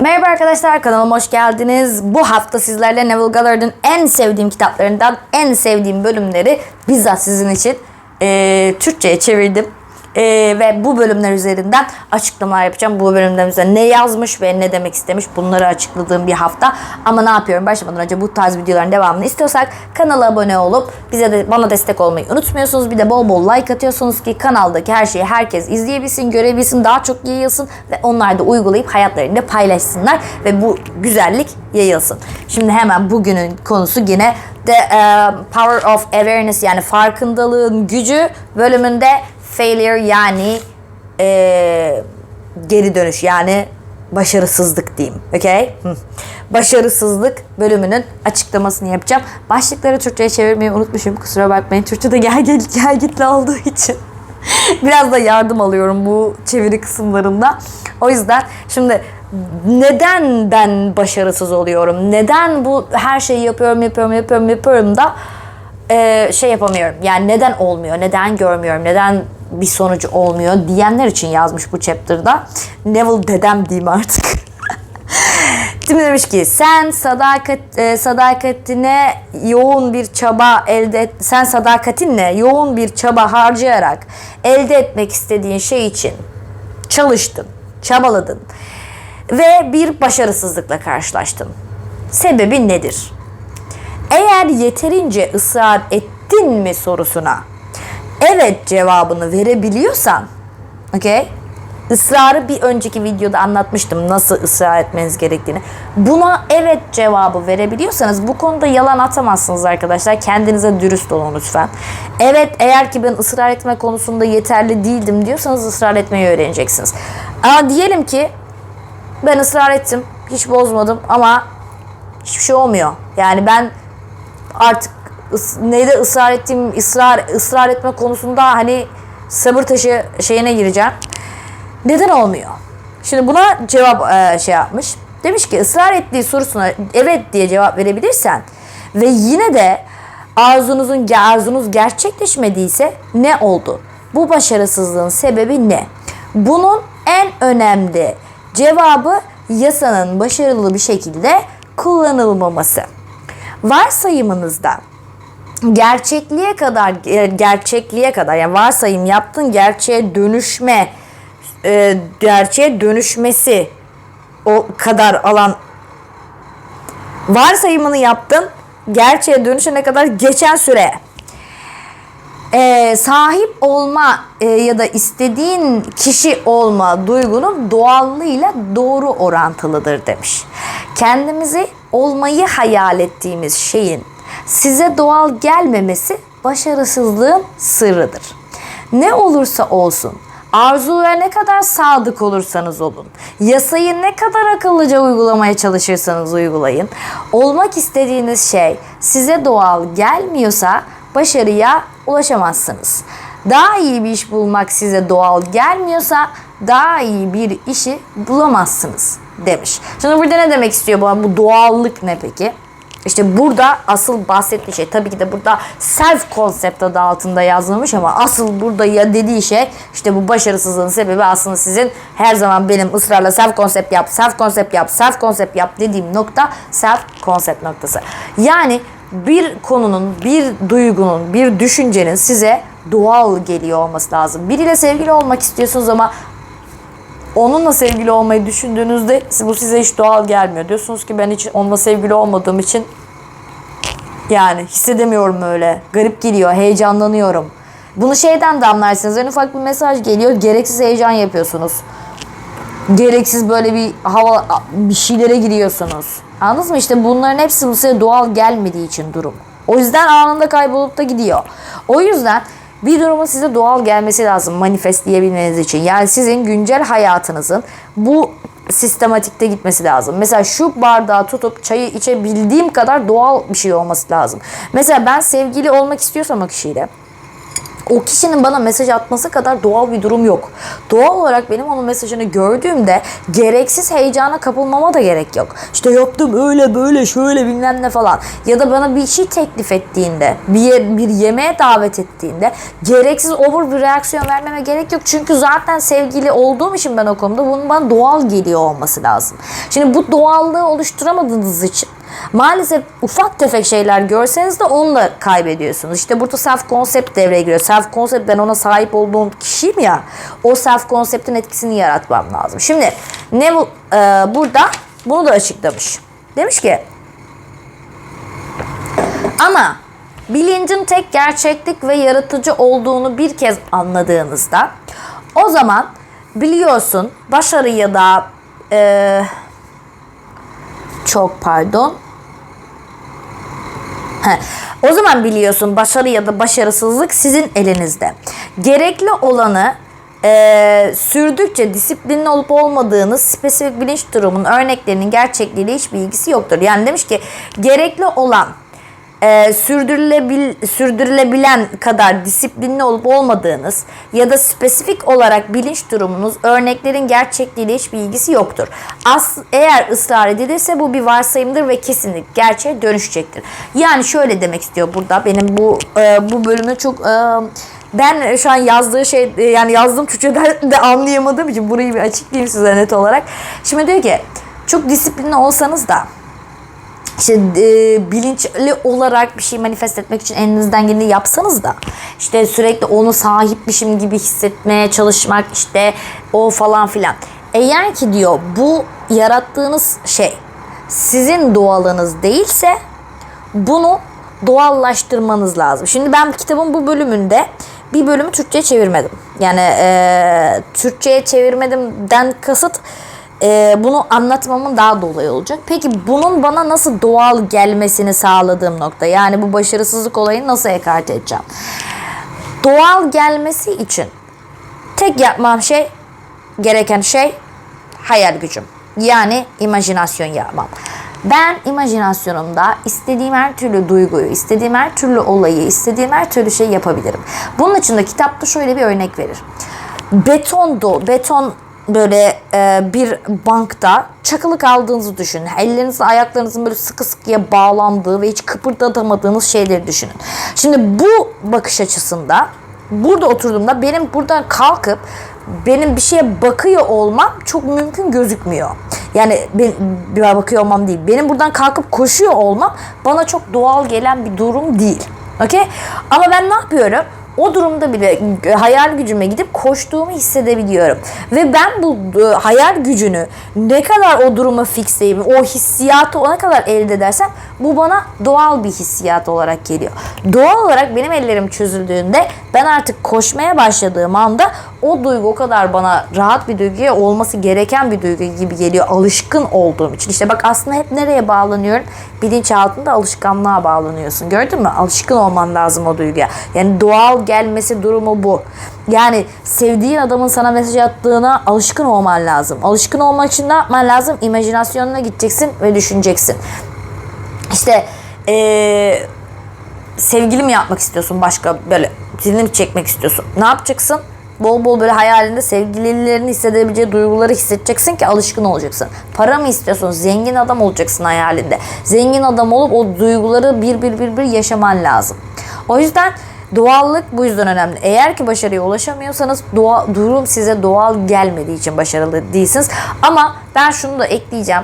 Merhaba arkadaşlar kanalıma hoş geldiniz. Bu hafta sizlerle Neville Gallard'ın en sevdiğim kitaplarından en sevdiğim bölümleri bizzat sizin için eee, Türkçe'ye çevirdim. Eee, ve bu bölümler üzerinden açıklamalar yapacağım. Bu bölümler üzerinde ne yazmış ve ne demek istemiş bunları açıkladığım bir hafta. Ama ne yapıyorum başlamadan önce bu tarz videoların devamını istiyorsak kanala abone olup bize de bana destek olmayı unutmuyorsunuz. Bir de bol bol like atıyorsunuz ki kanaldaki her şeyi herkes izleyebilsin, görebilsin, daha çok yayılsın ve onlar da uygulayıp hayatlarında paylaşsınlar ve bu güzellik yayılsın. Şimdi hemen bugünün konusu yine The eh, Power of Awareness yani farkındalığın gücü bölümünde failure yani eh, geri dönüş yani başarısızlık diyeyim. Okay? Başarısızlık bölümünün açıklamasını yapacağım. Başlıkları Türkçe'ye çevirmeyi unutmuşum. Kusura bakmayın. Türkçe'de gel gel gel gitli olduğu için. Biraz da yardım alıyorum bu çeviri kısımlarında. O yüzden şimdi neden ben başarısız oluyorum? Neden bu her şeyi yapıyorum, yapıyorum, yapıyorum, yapıyorum da e, şey yapamıyorum. Yani neden olmuyor? Neden görmüyorum? Neden bir sonucu olmuyor diyenler için yazmış bu chapter'da. Neville dedem diyeyim artık. Şimdi demiş ki sen sadakat e, sadakatine yoğun bir çaba elde et, sen sadakatinle yoğun bir çaba harcayarak elde etmek istediğin şey için çalıştın, çabaladın ve bir başarısızlıkla karşılaştın. Sebebi nedir? Eğer yeterince ısrar ettin mi sorusuna evet cevabını verebiliyorsan, okey? Israrı bir önceki videoda anlatmıştım nasıl ısrar etmeniz gerektiğini. Buna evet cevabı verebiliyorsanız bu konuda yalan atamazsınız arkadaşlar. Kendinize dürüst olun lütfen. Evet eğer ki ben ısrar etme konusunda yeterli değildim diyorsanız ısrar etmeyi öğreneceksiniz. Ama diyelim ki ben ısrar ettim, hiç bozmadım ama hiçbir şey olmuyor. Yani ben artık ıs- neyde ısrar ettiğim ısrar ısrar etme konusunda hani sabır taşı şeyine gireceğim. Neden olmuyor? Şimdi buna cevap e, şey yapmış. Demiş ki ısrar ettiği sorusuna evet diye cevap verebilirsen ve yine de arzunuzun arzunuz gerçekleşmediyse ne oldu? Bu başarısızlığın sebebi ne? Bunun en önemli cevabı yasanın başarılı bir şekilde kullanılmaması. Varsayımınızda gerçekliğe kadar e, gerçekliğe kadar yani varsayım yaptın gerçeğe dönüşme e, gerçeğe dönüşmesi o kadar alan varsayımını yaptın gerçeğe dönüşene kadar geçen süre e, sahip olma e, ya da istediğin kişi olma duygunun doğallığıyla doğru orantılıdır demiş. Kendimizi olmayı hayal ettiğimiz şeyin size doğal gelmemesi başarısızlığın sırrıdır. Ne olursa olsun Arzuya ne kadar sadık olursanız olun, yasayı ne kadar akıllıca uygulamaya çalışırsanız uygulayın, olmak istediğiniz şey size doğal gelmiyorsa başarıya ulaşamazsınız. Daha iyi bir iş bulmak size doğal gelmiyorsa daha iyi bir işi bulamazsınız demiş. Şimdi burada ne demek istiyor bu? Bu doğallık ne peki? İşte burada asıl bahsettiği şey tabii ki de burada self konsept adı altında yazılmış ama asıl burada ya dediği şey işte bu başarısızlığın sebebi aslında sizin her zaman benim ısrarla self konsept yap, self konsept yap, self konsept yap dediğim nokta self konsept noktası. Yani bir konunun, bir duygunun, bir düşüncenin size doğal geliyor olması lazım. Biriyle sevgili olmak istiyorsunuz ama onunla sevgili olmayı düşündüğünüzde bu size hiç doğal gelmiyor. Diyorsunuz ki ben hiç onunla sevgili olmadığım için yani hissedemiyorum öyle. Garip geliyor, heyecanlanıyorum. Bunu şeyden de anlarsınız. En ufak bir mesaj geliyor, gereksiz heyecan yapıyorsunuz. Gereksiz böyle bir hava, bir şeylere giriyorsunuz. Anladınız mı? İşte bunların hepsi bu size doğal gelmediği için durum. O yüzden anında kaybolup da gidiyor. O yüzden bir durumun size doğal gelmesi lazım manifestleyebilmeniz için. Yani sizin güncel hayatınızın bu sistematikte gitmesi lazım. Mesela şu bardağı tutup çayı içebildiğim kadar doğal bir şey olması lazım. Mesela ben sevgili olmak istiyorsam o kişiyle o kişinin bana mesaj atması kadar doğal bir durum yok. Doğal olarak benim onun mesajını gördüğümde gereksiz heyecana kapılmama da gerek yok. İşte yaptım öyle böyle şöyle bilmem ne falan. Ya da bana bir şey teklif ettiğinde, bir, bir yemeğe davet ettiğinde gereksiz over bir reaksiyon vermeme gerek yok. Çünkü zaten sevgili olduğum için ben o konuda bunun bana doğal geliyor olması lazım. Şimdi bu doğallığı oluşturamadığınız için Maalesef ufak tefek şeyler görseniz de onu da kaybediyorsunuz. İşte burada self konsept devreye giriyor. Self konsept ben ona sahip olduğum kişiyim ya. O self konseptin etkisini yaratmam lazım. Şimdi Neville e, burada bunu da açıklamış. Demiş ki ama bilincin tek gerçeklik ve yaratıcı olduğunu bir kez anladığınızda o zaman biliyorsun başarı ya da e, çok pardon. Heh, O zaman biliyorsun başarı ya da başarısızlık sizin elinizde. Gerekli olanı e, sürdükçe disiplinli olup olmadığınız spesifik bilinç durumunun örneklerinin gerçekliğiyle hiçbir ilgisi yoktur. Yani demiş ki gerekli olan e, sürdürülebil, sürdürülebilen kadar disiplinli olup olmadığınız ya da spesifik olarak bilinç durumunuz örneklerin gerçekliğiyle hiçbir ilgisi yoktur. As, eğer ısrar edilirse bu bir varsayımdır ve kesinlik gerçeğe dönüşecektir. Yani şöyle demek istiyor burada benim bu e, bu bölümü çok e, ben şu an yazdığı şey yani yazdığım Türkçeden de anlayamadığım için burayı bir açıklayayım size net olarak. Şimdi diyor ki çok disiplinli olsanız da işte e, bilinçli olarak bir şey manifest etmek için elinizden geleni yapsanız da işte sürekli onu sahipmişim gibi hissetmeye çalışmak işte o falan filan. Eğer ki diyor bu yarattığınız şey sizin doğalınız değilse bunu doğallaştırmanız lazım. Şimdi ben kitabın bu bölümünde bir bölümü Türkçe'ye çevirmedim. Yani e, Türkçe'ye çevirmedimden kasıt e, bunu anlatmamın daha dolayı olacak. Peki bunun bana nasıl doğal gelmesini sağladığım nokta. Yani bu başarısızlık olayını nasıl ekarte edeceğim? Doğal gelmesi için tek yapmam şey gereken şey hayal gücüm. Yani imajinasyon yapmam. Ben imajinasyonumda istediğim her türlü duyguyu, istediğim her türlü olayı, istediğim her türlü şeyi yapabilirim. Bunun için de kitapta şöyle bir örnek verir. Beton do, beton böyle e, bir bankta çakılı kaldığınızı düşünün. Ellerinizle ayaklarınızın böyle sıkı sıkıya bağlandığı ve hiç kıpırdatamadığınız şeyleri düşünün. Şimdi bu bakış açısında burada oturduğumda benim buradan kalkıp benim bir şeye bakıyor olmam çok mümkün gözükmüyor. Yani ben bir bakıyor olmam değil. Benim buradan kalkıp koşuyor olmam bana çok doğal gelen bir durum değil. Okey? Ama ben ne yapıyorum? O durumda bile hayal gücüme gidip koştuğumu hissedebiliyorum. Ve ben bu e, hayal gücünü ne kadar o duruma fixleyip o hissiyatı ona kadar elde edersem bu bana doğal bir hissiyat olarak geliyor. Doğal olarak benim ellerim çözüldüğünde ben artık koşmaya başladığım anda o duygu o kadar bana rahat bir duygu olması gereken bir duygu gibi geliyor alışkın olduğum için. İşte bak aslında hep nereye bağlanıyorum? Bilinçaltında alışkanlığa bağlanıyorsun. Gördün mü? Alışkın olman lazım o duyguya. Yani doğal gelmesi durumu bu. Yani sevdiğin adamın sana mesaj attığına alışkın olman lazım. Alışkın olmak için ne yapman lazım? İmajinasyonuna gideceksin ve düşüneceksin. İşte eee sevgili yapmak istiyorsun başka böyle dilini mi çekmek istiyorsun? Ne yapacaksın? Bol bol böyle hayalinde sevgililerini hissedebileceği duyguları hissedeceksin ki alışkın olacaksın. Para mı istiyorsun? Zengin adam olacaksın hayalinde. Zengin adam olup o duyguları bir bir bir bir yaşaman lazım. O yüzden doğallık bu yüzden önemli. Eğer ki başarıya ulaşamıyorsanız doğa, durum size doğal gelmediği için başarılı değilsiniz. Ama ben şunu da ekleyeceğim.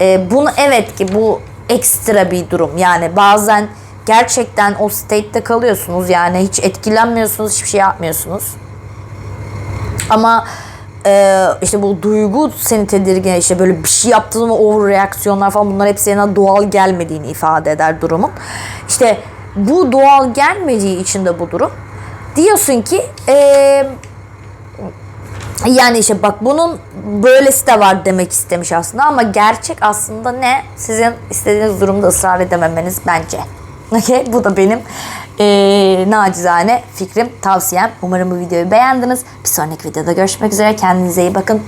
Ee, bunu evet ki bu ekstra bir durum. Yani bazen gerçekten o state'te kalıyorsunuz. Yani hiç etkilenmiyorsunuz, hiçbir şey yapmıyorsunuz. Ama e, işte bu duygu seni tedirgin işte böyle bir şey yaptığın mı over reaksiyonlar falan bunlar hepsi sana doğal gelmediğini ifade eder durumun. İşte bu doğal gelmediği için de bu durum. Diyorsun ki e, yani işte bak bunun böylesi de var demek istemiş aslında ama gerçek aslında ne? Sizin istediğiniz durumda ısrar edememeniz bence. Bu da benim ee, nacizane fikrim, tavsiyem. Umarım bu videoyu beğendiniz. Bir sonraki videoda görüşmek üzere. Kendinize iyi bakın.